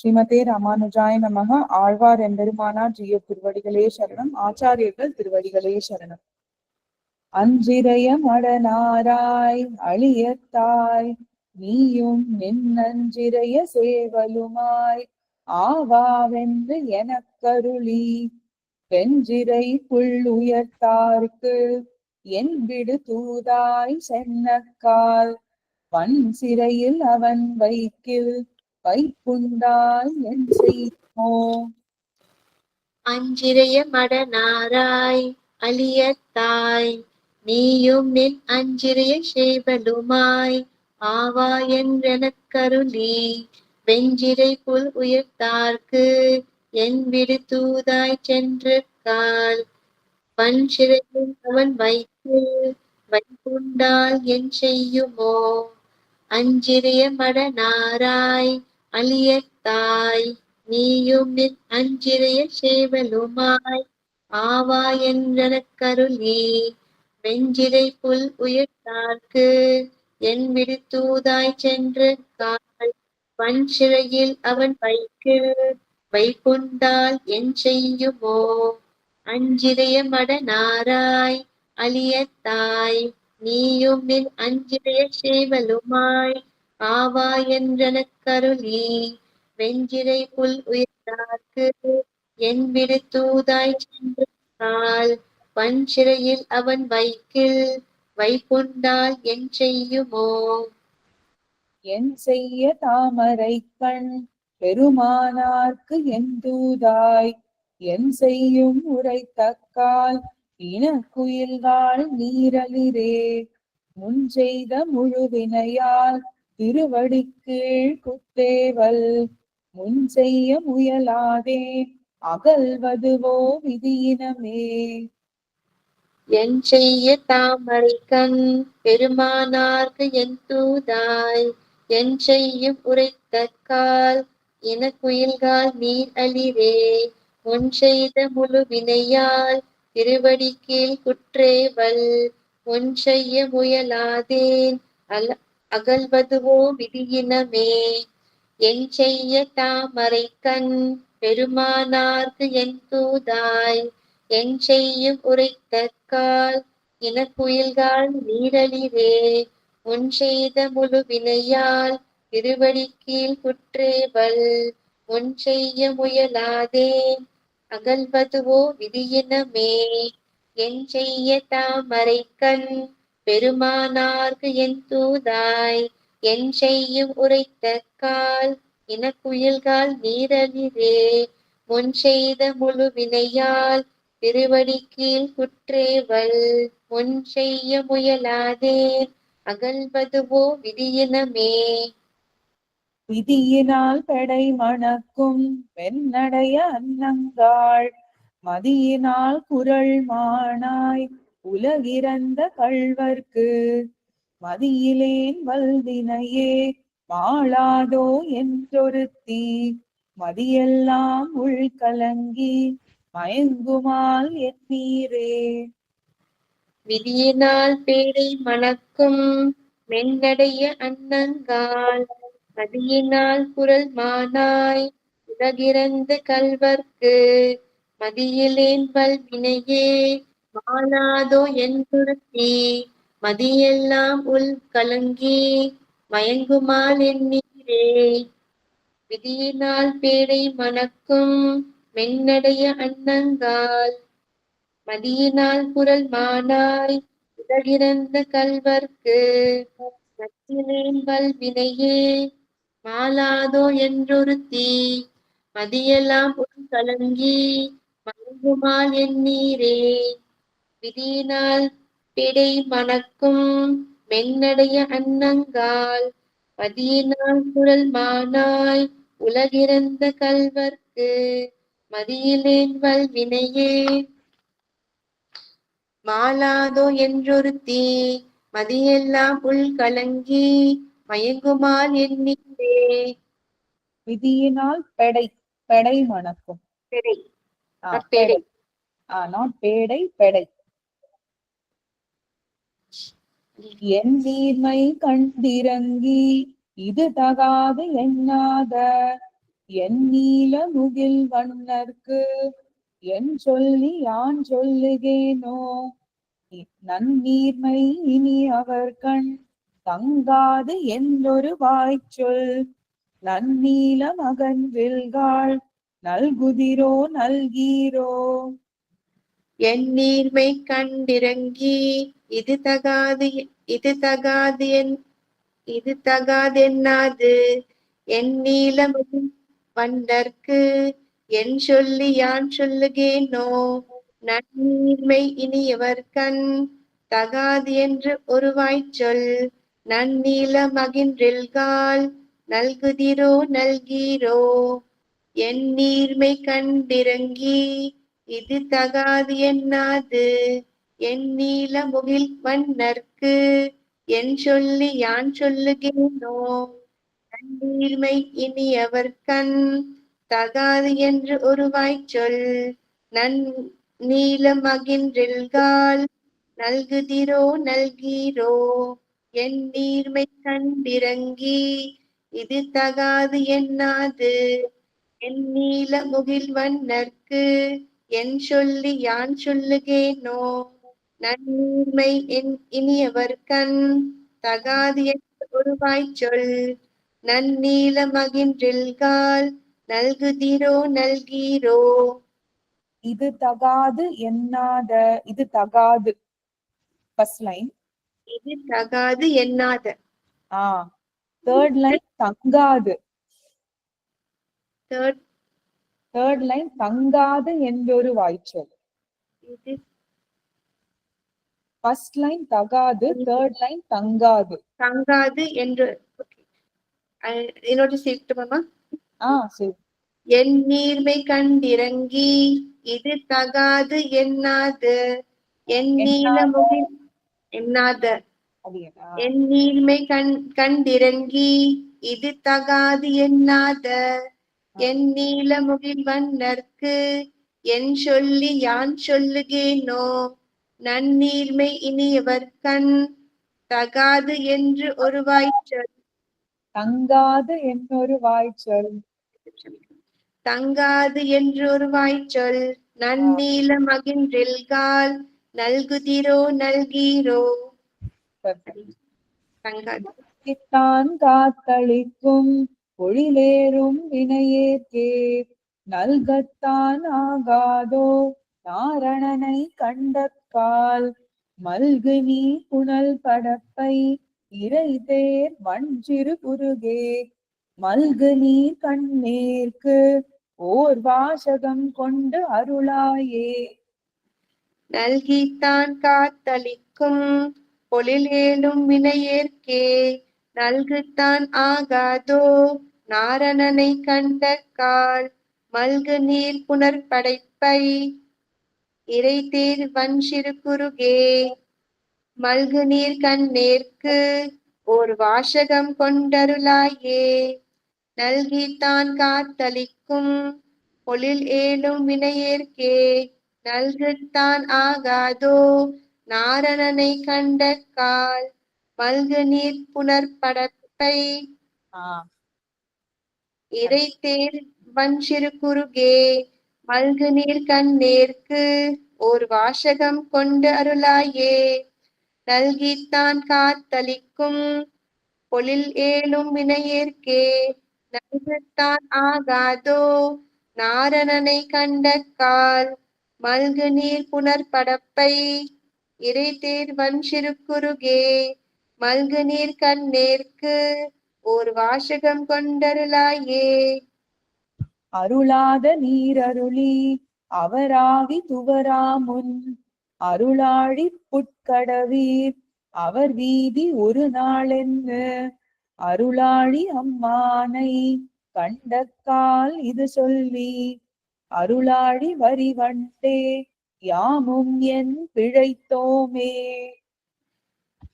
ஸ்ரீமதே ராமானுஜாய நமக ஆழ்வார் எம்பெருமானார் ஜிய திருவடிகளே சரணம். ஆச்சாரியர்கள் திருவடிகளே சரணம். அஞ்சிரைய மடனாராய் அழியத்தாய் நீயும் நின்னஞ்சிரைய சேவலுமாய் ஆவாவென்று எனக்கருளி வெஞ்சிரை புள்ளுயர்த்தார்க்கு என் விடு தூதாய் சென்னக்கால் வன் சிறையில் அவன் வைக்கில் வைப்புண்டாய் என் அஞ்சிரைய அஞ்சிறைய மடனாராய் அழியத்தாய் நீயும் நின் அஞ்சிறைய சேவலுமாய் ஆவா என்றெனக்கருளி வெஞ்சிரை புல் உயர்த்தார்க்கு என் விடு தூதாய் சென்று கால். பன் சிறையில் அவன் வைத்து வைப்புண்டால் என் செய்யுமோ? அஞ்சிறைய மடனாராய் அழியத்தாய் நீயும் நின் அஞ்சிறைய சேவலுமாய். ஆவா என்றனக்கருளி வெஞ்சிரை புல் உயர்த்தார்க்கு. என் விடுத்தூதாய் சென்று கால் வன் சிறையில் அவன் வைக்கு. வைப்புண்டால் என் செய்யுமோ அஞ்சிறைய மடனாராய் அழியத்தாய் நீயும் நின் அஞ்சிறைய சேவலுமாய். ஆவா என்றனக்கருளி வெஞ்சிரை புல் உயர்த்தார்க்கு என் விடு தூதாய் சென்று கால் வன்சிறையில் அவன் வைக்கில் வைப்புண்டால் என் செய்யுமோ? என் செய்ய தாமரை கண் பெருமானார்க்கு என் தூதாய். என் செய்யும் உரைத்தக்கால் இனக்குயில்கால் நீரலிரே முன் செய்த முழுவினையால் திருவடிக்கீழ் குத்தேவல் முன் செய்ய முயலாதே அகல்வதுவோ விதியினமே. என் செய்ய தாமரை கண் பெருமானார்க்கு என் தூதாய் என் செய்யும் உரைத்தக்கால் இனக்குயில்கால் நீர் அழிவே. முன் செய்த முழு வினையால் திருவடி கீழ் குற்றேவல் முன் செய்ய முயலாதேன் அல அகல்வதுவோ விதியினமே. என் செய்ய தாமரை கண் பெருமானார்க்கு என் தூதாய். என் செய்யும் உரைத்தற்கால் இனக்குயில்கால் நீரழிவே. உன் செய்த முழு வினையால் திருவடி கீழ் குற்றேவல். உன் செய்ய முயலாதேன் அகல்வதுவோ விதியினமே. என் செய்ய தாமரை கண் பெருமானார்க்கு என் தூதாய் என் செய்யும் உரைத்தக்கால் இனக்குயில்கால் நீரலிரே முன் செய்த முழு வினையால் திருவடி கீழ் குற்றேவல் முன் செய்ய முயலாதே அகல்வதுவோ விதியினமே. விதியினால் பெடை மணக்கும் பெண்ணடைய அன்னங்காள் மதியினால் குரல் மானாய் உலகிறந்த கள்வர்க்கு. மதியிலேன் வல்வினையே மாளாதோ என்றொருத்தி. மதியெல்லாம் உள்கலங்கி மயங்குமால் எண்ணீரே. விதியினால் பேடை மணக்கும் மென்னடைய அன்னங்கால் மதியினால் குரல் மானாய் உலகிறந்த கல்வர்க்கு மதியிலேன் வல்வினையே மாளாதோ என்றுறுத்தி மதியெல்லாம் உள் கலங்கி மயங்குமால் எண்ணீரே விதியினால் பேடை மணக்கும் மென்னடைய அன்னங்கால் மதியினால் குரல் மானாய் உலகிறந்த கல்வர்க்கு. மத்தியிலேன் வல்வினையே மாலாதோ என்றொருத்தி மதியெல்லாம் உள் கலங்கி மயங்குமால் எண்ணீரே விதியினால் பிடை மணக்கும் மென்னடைய அன்னங்கால் மதியினால் குரல் மானாய் உலகிறந்த கல்வர்க்கு மதியிலேன் வல்வினையே. மாளாதோ என்றொருத்தி மதியெல்லாம் உள் கலங்கி மயங்குமால் எண்ணீரே விதியினால் பெடை பெடை மணக்கும். பெடை. பேடை. ஆ நாட் பேடை பெடை. என் நீர்மை கண்டிறங்கி இது தகாது எண்ணாத. என் நீல முகில் வண்ணர்க்கு என் சொல்லி யான் சொல்லுகேனோ? நன்னீர்மை இனி அவர் கண் தங்காது என்னொரு வாய்ச்சொல். நன்னீல மகன் வில்காள் நல்குதிரோ நல்கீரோ? என் நீர்மை கண்டிறங்கி இது தகாது இது தகாது என் இது தகாதென்னாது? என் நீளம் வண்டற்கு என் சொல்லி யான் சொல்லுகேனோ? நன்னீர்மை இனியவர்கண் தகாது என்று ஒரு வாய்ச்சொல் நன்னீல மகின்றெல்கால் நல்குதிரோ நல்கீரோ? என் நீர்மை கண்டிறங்கி இது தகாது என்னாது? என் நீல முகில் வண்ணர்க்கு என் சொல்லி யான் சொல்லுகேனோ நன்னீர்மை இனியவர் கண் தகாது என்று ஒருவாய் சொல். நன் நீல மகின்றெல்கால் நல்குதிரோ நல்கீரோ? என் நீர்மை கண்டிறங்கி இது தகாது என்னாது? என் நீல முகில் வண்ணர்க்கு என் சொல்லி யான் சொல்லுகேனோ நன்னீர்மை என் இனியவர் கண் தகாது என்று ஒரு வாய்ச்சொல் நன்னீல மகின்றெல்கால் நல்குதிரோ நல்கீரோ. இது தகாது எண்ணாத இது தகாது. ஃபர்ஸ்ட் லைன் இது தகாது எண்ணாத ஆ. தேர்ட் லைன் தங்காது. தேர்ட் தேர்ட் லைன் தங்காது என்றொரு வாய்ச்சொல் இது ஃபர்ஸ்ட் லைன் தகாது தேர்ட் லைன் தங்காது. தங்காது என்று இன்னொரு சீட்டுமாமா ஆ சரி. என் நீர்மை கண்டிறங்கி இது தகாது எண்ணாது என் நீலமுகில் எண்ணாத அது என்ன? ஆ, என் நீர்மை கண் கண்டிறங்கி இது தகாது எண்ணாத என் நீலமுகில் வண்ணர்க்கு என் சொல்லி யான் சொல்லுகேனோ? நன்னீர்மை இனியவர் கண் தகாது என்று ஒரு வாய்ச்சொல் தங்காது என்னொரு வாய்ச்சொல் தங்காது என்று ஒரு வாய்ச்சொல் நன்னீல மகின்றெல்கால் நல்குதிரோ நல்கீரோ. தங்காது. காத்தளிக்கும் பொழிலேறும் வினையேற்கே. நல்கத்தான் ஆகாதோ நாரணனை கால் மல்கு நீ புனல் படப்பை இறை தேர் வஞ்சிறு குருகே மல்கு நீ கண்ணேற்கு ஓர் வாசகம் கொண்டு அருளாயே. நல்கித்தான் காத்தளிக்கும் பொழிலேலும் வினையேற்கே. நல்குத்தான் ஆகாதோ நாரணனை கண்ட கால் மல்கு நீர் புனர்படைப்பை இறை தேர் வன்சிறு குருகே மல்கு நீர் கண்ணேற்கு ஓர் வாசகம் கொண்டருளாயே. நல்கித்தான் காத்தளிக்கும் பொழில் ஏலும் வினையேற்கே. நல்குத்தான் ஆகாதோ நாரணனை கண்ட கால். மல்கு நீர் புனர்படப்பை ஆ. இறை தேர் வன்சிறு குருகே மல்கு நீர் கண்ணேற்கு ஓர் வாசகம் கொண்டு அருளாயே. நல்கித்தான் காத்தளிக்கும் பொழில் ஏலும் வினையேற்கே. நல்குத்தான் ஆகாதோ நாரணனை கண்ட கால். மல்கு நீர் புனர்படப்பை இறை தேர்வன் வன்சிறு குருகே மல்கு நீர் கண்ணேற்கு ஓர் வாசகம் கொண்டருளாயே. அருளாத நீர் அருளி அவராவி துவராமுன் அருளாழி புட்கடவீர். அவர் வீதி ஒரு நாளென்னு அருளாழி அம்மானை கண்டக்கால் இது சொல்லி அருளாழி வரிவண்டே யாமும் என் பிழைத்தோமே.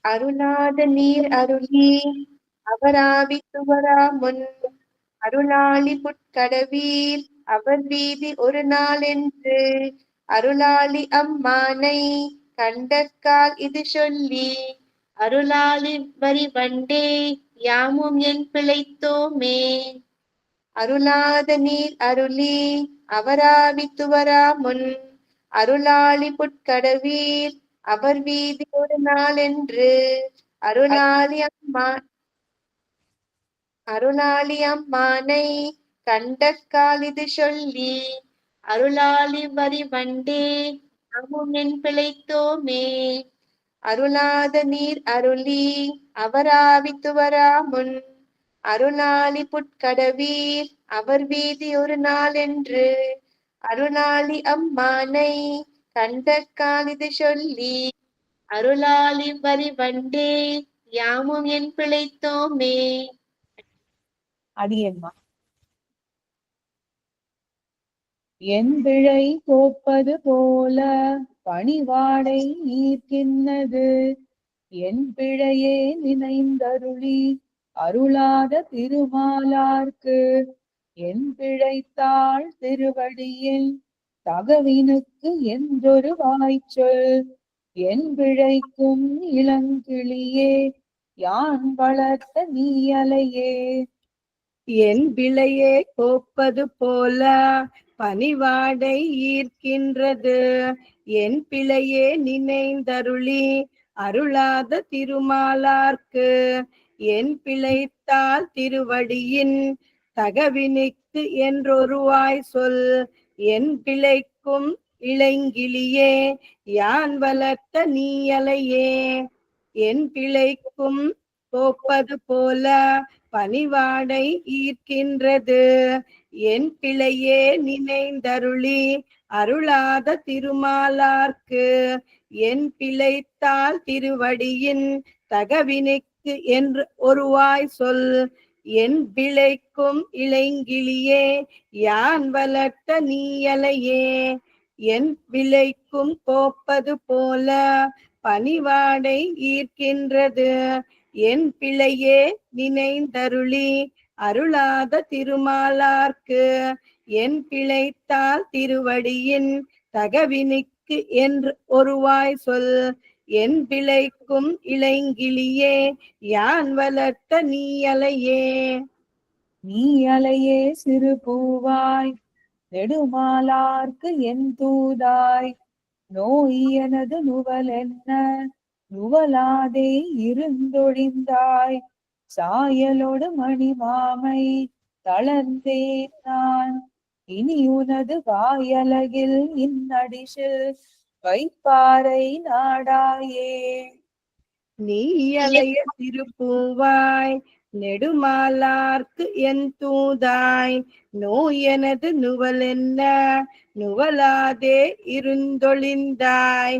அருளாத நீர் அருளி அவராவி துவரா முன் அருளாளி புட்கடவீர். அவர் வீதி ஒரு நாள் என்று அருளாளி அம்மானை கண்டக்கால் இது சொல்லி அருளாளி வரி வண்டே யாமும் என் பிழைத்தோமே. அருளாத நீர் அருளி அவராவித்துவரா முன். அருளாளி புட்கடவீர் அவர் வீதி ஒரு நாளென்று அருளாளி அம்மா அருளாளி அம்மானை கண்டக்காலிது சொல்லி அருளாளி வரி வண்டே நாமும் பிழைத்தோமே. அருளாத நீர் அருளி அவராவித்துவரா முன் அருளாளி புட்கடவீர் அவர் வீதி ஒரு நாள் என்று அருளாளி அம்மானை கண்டக்காலிது சொல்லி அருளாளி வரி வண்டே யாமும் என் பிழைத்தோமே. அடியம்மா. என் பிழை கோப்பது போல பணிவாடை ஈர்க்கின்னது என் பிழையே நினைந்தருளி அருளாத திருமாலார்க்கு. என் பிழைத்தாள் திருவடியில் தகவினுக்கு என்றொரு வாய்ச்சொல். என் பிழைக்கும் இளங்கிளியே யான் வளர்த்த நீயலையே. என் பிழையே கோப்பது போல பனிவாடை ஈர்க்கின்றது என் பிழையே நினைந்தருளி அருளாத திருமாலார்க்கு. என் பிழைத்தால் திருவடியின் தகவினிக்கு என்றொருவாய் சொல். என் பிழைக்கும் இளங்கிளியே யான் வளர்த்த நீயலையே. என் பிழைக்கும் போப்பது போல பணிவாடை ஈர்க்கின்றது. என் பிழையே நினைந்தருளி அருளாத திருமாலார்க்கு. என் பிழைத்தால் திருவடியின் தகவினைக்கு என்று ஒருவாய் சொல். என் பிழைக்கும் இளைங்கிளியே யான் வளர்த்த நீயலையே. என் பிழைக்கும் கோப்பது போல பனிவாடை ஈர்க்கின்றது. என் பிழையே நினைந்தருளி அருளாத திருமாலார்க்கு. என் பிழைத்தால் திருவடியின் தகவினிக்கு என்று ஒருவாய் சொல். என் பிழைக்கும் இளைங்கிளியே யான் வளர்த்த நீயலையே. நீ அலையே சிறு பூவாய் நெடுமாலார்க்கு என் தூதாய். நோய் எனது நுவல் என்ன நுவலாதே இருந்தொழிந்தாய். சாயலோடு மணிமாமை தளர்ந்தேன் நான். இனி உனது வாயலகில் இன்னடிசில் வைப்பாறை நாடாயே. நீ அலைய திருப்பூவாய் நெடுமாலார்க்கு என் தூதாய். நோய் எனது நுவல் என்ன நுவலாதே இருந்தொழிந்தாய்.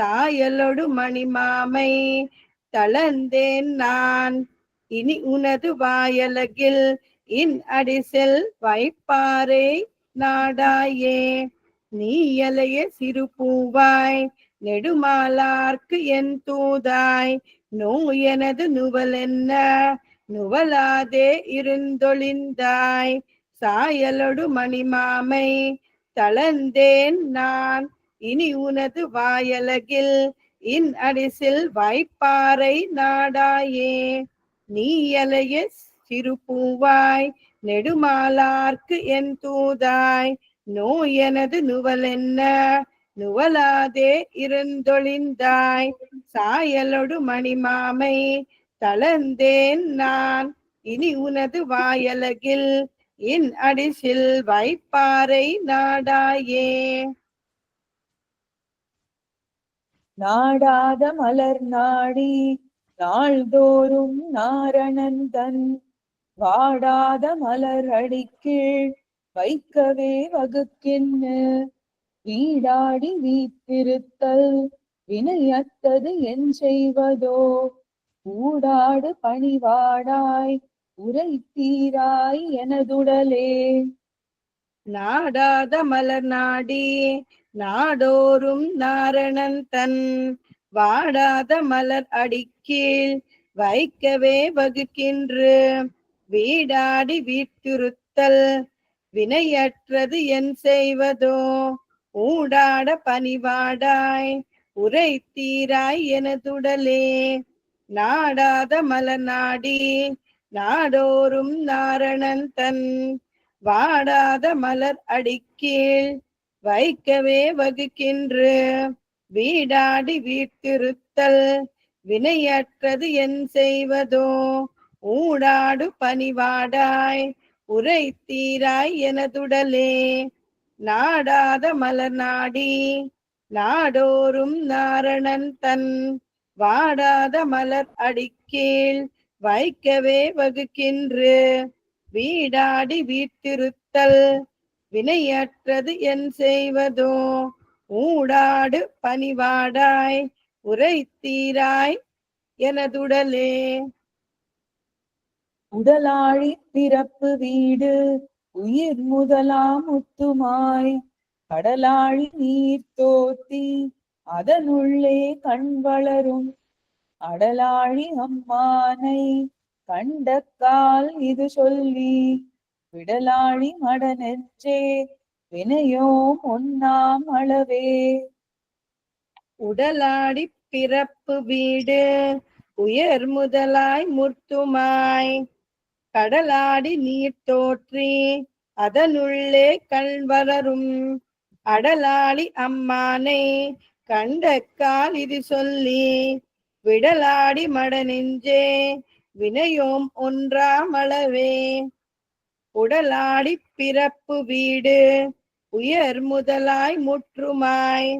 சாயலொடு மணிமாமை தளர்ந்தேன் நான். இனி உனது வாயலகில் இன் அடிசெல் வைப்பாரே நாடாயே. நீ அலைய சிறு பூவாய் நெடுமாலார்க்கு என் தூதாய். நோய் எனது நுவல் என்ன? நுவலாதே இருந்தொழிந்தாய். சாயலொடு மணிமாமை தளர்ந்தேன் நான். இனி உனது வாயலகில் இன் அடிசில் வாய்ப்பாறை நாடாயே. நீ அலைய சிறு பூவாய் நெடுமாலார்க்கு என் தூதாய். நோய் எனது நுவல் என்ன? நுவலாதே இருந்தொழிந்தாய். சாயலொடு மணிமாமை தளர்ந்தேன் நான். இனி உனது வாயலகில் என் அடிசில் வைப்பாறை நாடாயே. நாடாத மலர் நாடி நாள்தோறும் நாரணந்தன். வாடாத மலர் அடிக்கீழ் வைக்கவே வகுக்கின்னு. வீடாடி வீத்திருத்தல் வினையத்தது என் செய்வதோ? ஊடாடு பணிவாடாய் உரை தீராய் எனதுடலே. நாடாத மலர் நாடி நாடோறும் நாரணன் தன் வாடாத மலர் அடிக்கீழ் வைக்கவே வகுக்கின்று. வீடாடி வீட்டுருத்தல் வினையற்றது என் செய்வதோ? ஊடாட பணிவாடாய் உரைத்தீராய் எனதுடலே. நாடாத மல நாடி நாடோறும் நாரணன் தன் வாடாத மலர் அடிக்கீழ் வைக்கவே வகுக்கின்று. வீடாடி வீட்டிருத்தல் வினையற்றது என் செய்வதோ? ஊடாடு பணிவாடாய் உரைத்தீராய் எனதுடலே. நாடாத மலர் நாடி நாடோறும் நாரணன் தன். வாடாத மலர் அடிக்கீழ் வைக்கவே வகுக்கின்று. வீடாடி வீட்டிருத்தல் வினையற்றது என் செய்வதோ? ஊடாடு பணிவாடாய் உரைத்தீராய் எனதுடலே. உடலாழி பிறப்பு வீடு உயிர் முதலாம் முத்துமாய். கடலாழி நீர் தோத்தி அதனுள்ளே கண் வளரும். அடலாழி அம்மானை கண்டக்கால் இது சொல்லி விடலாழி மடனென்றே வினையோம் ஒன்னாம் அளவே. உடலாடி பிறப்பு வீடு உயர் முதலாய் முர்த்துமாய். கடலாடி நீர் தோற்றி அதனுள்ளே கண் வளரும். அடலாளி அம்மானை கண்ட கால் இது சொல்லி விடலாடி மட நெஞ்சே வினையோம் ஒன்றாமளவே உடலாடி பிறப்பு வீடு உயர் முதலாய் முற்றுமாய்.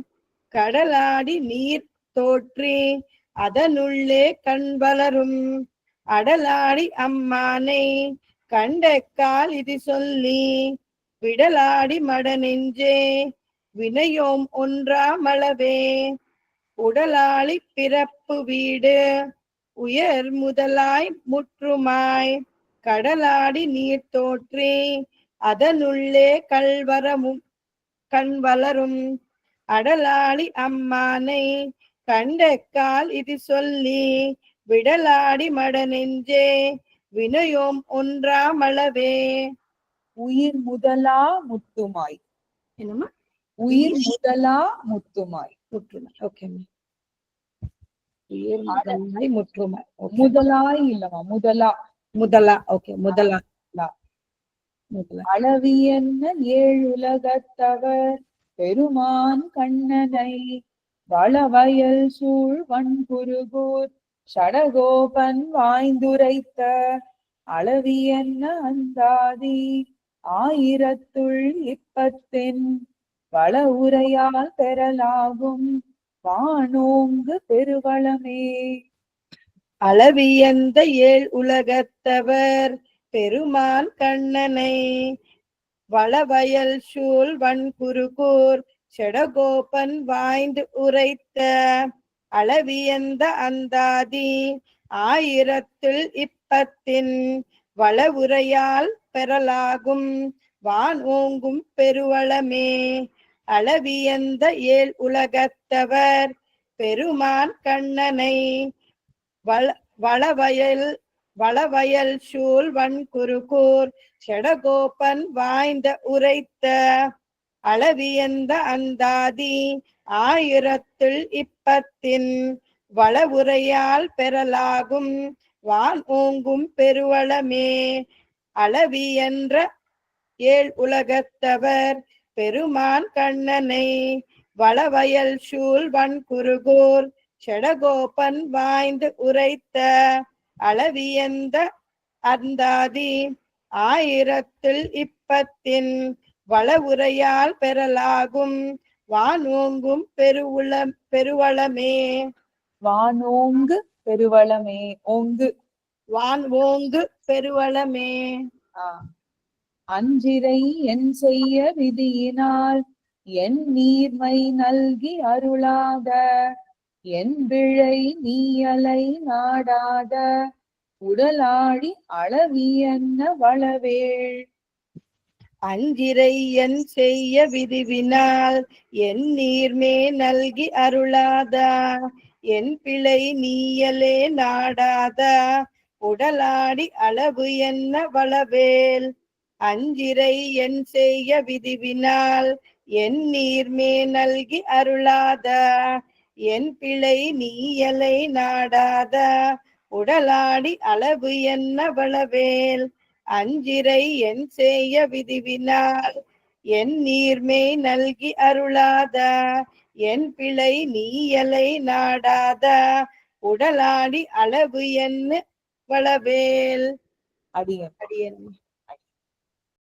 கடலாடி நீர் தோற்றி அதனுள்ளே கண் வளரும். அடலாடி அம்மானை கண்ட கால் இது சொல்லி விடலாடி மட நெஞ்சே வினையோம் ஒன்றாமளவே உடலாளி பிறப்பு வீடு உயர் முதலாய் முற்றுமாய். கடலாடி நீர் தோற்றி அதனுள்ளே கல்வரமும் கண் வளரும். அடலாளி அம்மானை கண்ட கால் இது சொல்லி விடலாடி மட நெஞ்சே வினயோம் ஒன்றாமளவே உயிர் முதலா முத்துமாய். என்னமா உயிர் முதலா முத்துமாய். முற்றுமாய் ஓகே உயர் முதலாய் முற்றுமாய். முதலாய் இல்லமா முதலா. முதலா ஓகே முதலா முதலா. அளவியன்ன ஏழுலகத்தவர் பெருமான் கண்ணனை. வளவயல் சூழ் வன்புருகூர் சடகோபன் வாய்ந்துரைத்த. அளவியன்ன அந்தாதி ஆயிரத்துள் இப்பத்தின். வள உரையால் பெறலாகும் வானோங்கு பெருவளமே. அளவியந்த ஏழ் உலகத்தவர் பெருமான் கண்ணனை. வளவயல் சூழ் வன்குருகூர் செடகோபன் வாய்ந்து உரைத்த அளவியந்த அந்தாதி ஆயிரத்தில் இப்பத்தின் வள உரையால் பெறலாகும் வான் ஓங்கும் பெருவளமே. அளவியந்த ஏழ் உலகத்தவர் பெருமான் கண்ணனை. வள வளவயல் வளவயல் சூழ்வன் குறுகூர் செடகோபன் வாய்ந்த உரைத்த அளவியந்த அந்தாதி ஆயிரத்தில் இப்பத்தின் வள உரையால் பெறலாகும் வான் ஓங்கும் பெருவளமே அளவியன்ற ஏழ் உலகத்தவர் பெருமான் கண்ணனை வளவயல் சூழ் குறுகூர் செடகோபன் வாய்ந்து உரைத்த அளவியந்த அந்தாதி ஆயிரத்தில் இப்பத்தின் வள உரையால் பெறலாகும். வானோங்கும் பெருவுள பெருவளமே. வானோங்கு பெருவளமே. ஓங்கு. வான் ஓங்கு பெருவளமே. அஞ்சிரை என் செய்ய விதியினால் என் நீர்மை நல்கி அருளாத என் பிழை நீ அலை நாடாத உடலாடி அளவியன்ன வளவேள்? அஞ்சிரை என் செய்ய விதிவினால் என் நீர்மே நல்கி அருளாதா என் பிழை நீயலே நாடாதா உடலாடி அளவு என்ன வளவேல் அஞ்சிரை என் செய்ய விதிவினால் என் நீர்மே நல்கி அருளாதா என் பிழை நீயலை நாடாதா. உடலாடி அளவு என்ன வளவேல்? அஞ்சிரை என் செய்ய விதிவினால். என் நீர்மை நல்கி அருளாத. என் பிழை நீயலை நாடாத. உடலாடி அளவு என்ன வளவேல்? அடியன். அடியன்.